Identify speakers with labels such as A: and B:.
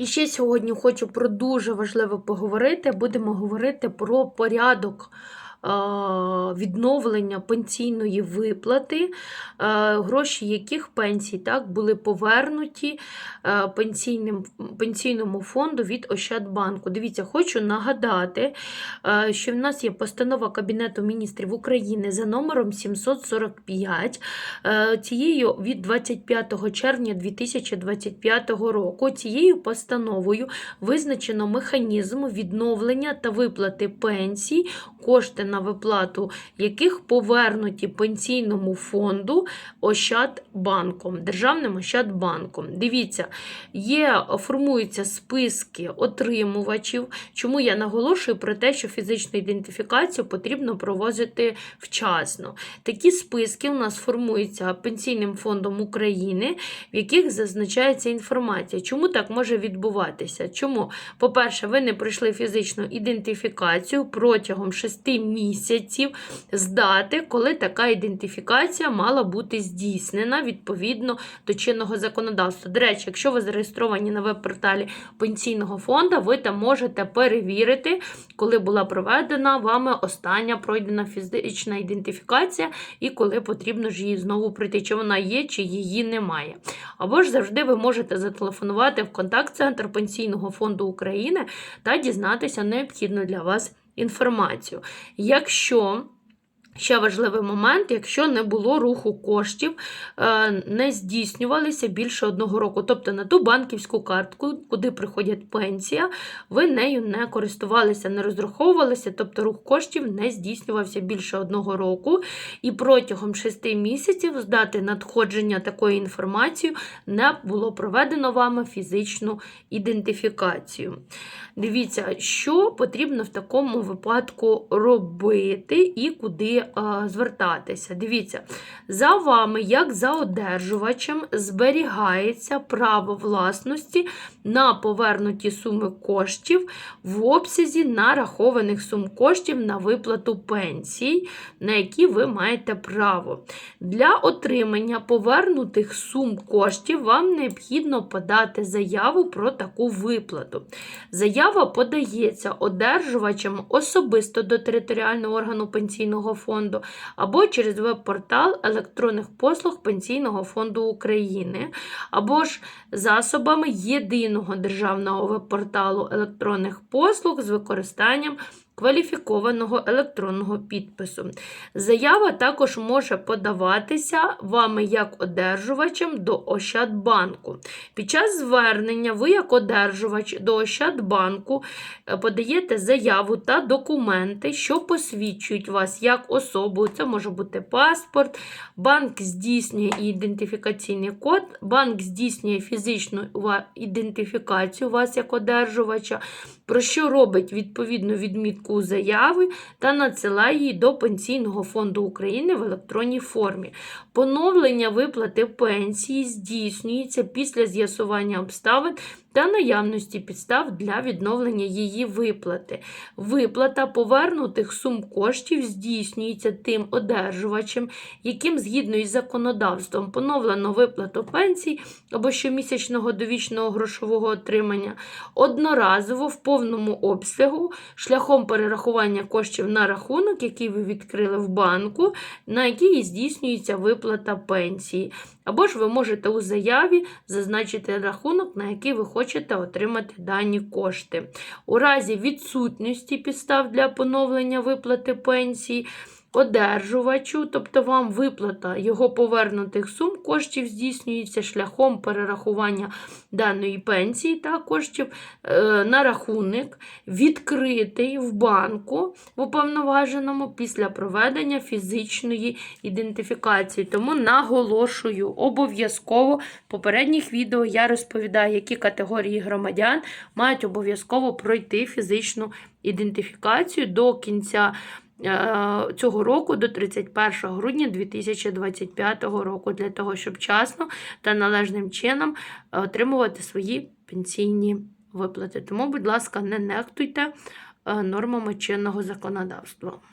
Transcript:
A: І ще сьогодні хочу про дуже важливе поговорити. Будемо говорити про порядок відновлення пенсійної виплати, е, гроші яких пенсій так, були повернуті е, пенсійним, пенсійному фонду від Ощадбанку. Дивіться, хочу нагадати, е, що в нас є постанова Кабінету міністрів України за номером 745 е, цією від 25 червня 2025 року. Цією постановою визначено механізм відновлення та виплати пенсій, кошти на виплату яких повернуті пенсійному фонду Ощадбанком, Державним Ощадбанком. Дивіться, є, формуються списки отримувачів. Чому я наголошую про те, що фізичну ідентифікацію потрібно проводити вчасно. Такі списки у нас формуються Пенсійним фондом України, в яких зазначається інформація. Чому так може відбуватися? Чому? По-перше, ви не пройшли фізичну ідентифікацію протягом 6 місяців з дати, коли така ідентифікація мала бути здійснена відповідно до чинного законодавства. До речі, якщо ви зареєстровані на веб-порталі пенсійного фонду, ви там можете перевірити, коли була проведена вами остання пройдена фізична ідентифікація, і коли потрібно ж її знову пройти, чи вона є, чи її немає. Або ж завжди ви можете зателефонувати в контакт-центр Пенсійного фонду України та дізнатися необхідну для вас інформацію. Якщо Ще важливий момент, якщо не було руху коштів, е, не здійснювалися більше одного року. Тобто на ту банківську картку, куди приходять пенсія, ви нею не користувалися, не розраховувалися, тобто рух коштів не здійснювався більше одного року. І протягом 6 місяців з дати надходження такої інформації не було проведено вами фізичну ідентифікацію. Дивіться, що потрібно в такому випадку робити і куди а, звертатися. Дивіться, за вами, як за одержувачем, зберігається право власності на повернуті суми коштів в обсязі нарахованих сум коштів на виплату пенсій, на які ви маєте право. Для отримання повернутих сум коштів вам необхідно подати заяву про таку виплату. Заява подається одержувачем особисто до територіального органу пенсійного фонду або через веб-портал електронних послуг Пенсійного фонду України, або ж засобами єдиного державного веб-порталу електронних послуг з використанням кваліфікованого електронного підпису. Заява також може подаватися вами як одержувачем до Ощадбанку. Під час звернення ви, як одержувач до Ощадбанку, е, подаєте заяву та документи, що посвідчують вас як особу. Це може бути паспорт, банк здійснює ідентифікаційний код, банк здійснює фізичну ідентифікацію вас як одержувача, про що робить відповідну відмітку заяви та надсилає її до Пенсійного фонду України в електронній формі. Поновлення виплати пенсії здійснюється після з'ясування обставин та наявності підстав для відновлення її виплати. Виплата повернутих сум коштів здійснюється тим одержувачем, яким згідно із законодавством поновлено виплату пенсій або щомісячного довічного грошового отримання одноразово в повному обсягу шляхом перерахування коштів на рахунок, який ви відкрили в банку, на який здійснюється виплата пенсії. Або ж ви можете у заяві зазначити рахунок, на який ви хочете отримати дані кошти. У разі відсутності підстав для поновлення виплати пенсії одержувачу, тобто вам виплата його повернутих сум коштів здійснюється шляхом перерахування даної пенсії та коштів е, на рахунок, відкритий в банку в уповноваженому після проведення фізичної ідентифікації. Тому наголошую, обов'язково в попередніх відео я розповідаю, які категорії громадян мають обов'язково пройти фізичну ідентифікацію до кінця. Е, цього року до 31 грудня 2025 року, для того, щоб вчасно та належним чином е, отримувати свої пенсійні виплати. Тому, будь ласка, не нехтуйте е, нормами чинного законодавства.